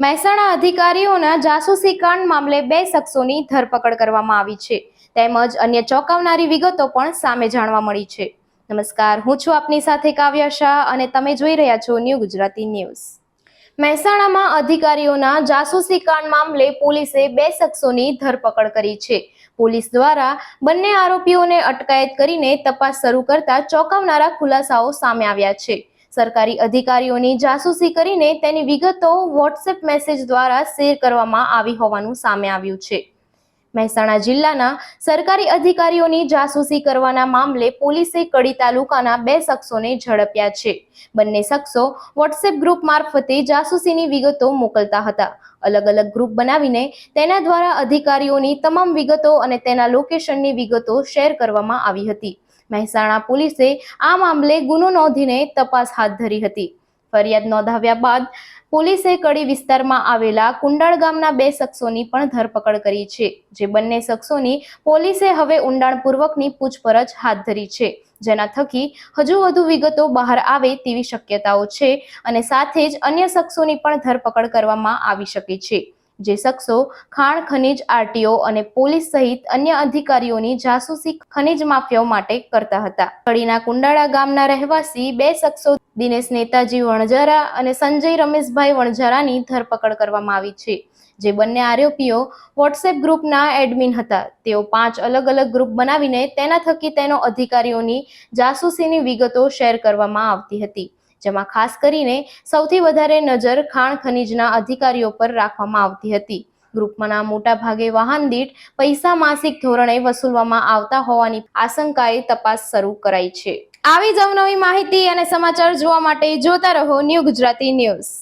મહેસાણા અધિકારીઓના જાસૂસી કાંડ મામલે બે શખ્સોની ધરપકડ કરવામાં આવી છે. તેમજ અન્ય ચોંકાવનારી વિગતો પણ સામે જાણવા મળી છે. નમસ્કાર, હું છું આપની સાથે કાવ્યા શાહ અને તમે જોઈ રહ્યા છો ન્યૂ ગુજરાતી ન્યૂઝ. મહેસાણામાં અધિકારીઓના જાસૂસી કાંડ મામલે પોલીસે બે શખ્સોની ધરપકડ કરી છે. પોલીસ દ્વારા બંને આરોપીઓને અટકાયત કરીને તપાસ શરૂ કરતા ચોંકાવનારા ખુલાસાઓ સામે આવ્યા છે. સરકારી અધિકારીઓની જાસૂસી કરીને તેની વિગતો વોટ્સએપ મેસેજ દ્વારા શેર કરવામાં આવી હોવાનું સામે આવ્યું છે. મહેસાણા જિલ્લાના સરકારી અધિકારીઓની જાસૂસી કરવાના મામલે પોલીસે કડી તાલુકાના બે શખ્સોને ઝડપ્યા છે. બંને શખ્સો વોટ્સએપ ગ્રુપ મારફતે જાસૂસીની વિગતો મોકલતા હતા. અલગ અલગ ગ્રુપ બનાવીને તેના દ્વારા અધિકારીઓની તમામ વિગતો અને તેના લોકેશનની વિગતો શેર કરવામાં આવી હતી. મહેસાણા પોલીસે આ મામલે ગુનો નોંધીને તપાસ હાથ ધરી હતી. ફરિયાદ નોંધાવ્યા બાદ પોલીસે કડી વિસ્તારમાં આવેલા કુંડાળ ગામના બે શખ્સોની પણ ધરપકડ કરી છે, જે બંને શખ્સોની પોલીસે હવે ઊંડાણપૂર્વકની પૂછપરછ હાથ ધરી છે. જેના થકી હજુ વધુ વિગતો બહાર આવે તેવી શક્યતાઓ છે અને સાથે જ અન્ય શખ્સોની પણ ધરપકડ કરવામાં આવી શકે છે. જે શખ્સો ખાણ ખનીજ આરટીઓ અને પોલીસ સહિત અન્ય અધિકારીઓની જાસૂસી ખનીજ માફિયાઓ માટે કરતા હતા. કડીના કુંડાળા ગામના રહેવાસી બે શખ્સો, દિનેશ નેતાજી વણઝારા અને સંજય રમેશભાઈ વણઝારાની ધરપકડ કરવામાં આવી છે, જે બંને આરોપીઓ વોટ્સએપ ગ્રુપના એડમિન હતા. તેઓ પાંચ અલગ અલગ ગ્રુપ બનાવીને તેના થકી તેનો અધિકારીઓની જાસૂસીની વિગતો શેર કરવામાં આવતી હતી. જેમાં ખાસ કરીને સૌથી વધારે નજર ખાણ ખનીજના અધિકારીઓ પર રાખવામાં આવતી હતી. ગ્રુપમાંના મોટા ભાગે વાહન દીઠ પૈસા માસિક ધોરણે વસૂલવામાં આવતા હોવાની આશંકાએ તપાસ શરૂ કરાઈ છે. આવી જ અવનવી માહિતી અને સમાચાર જોવા માટે જોતા રહો ન્યૂ ગુજરાતી ન્યૂઝ.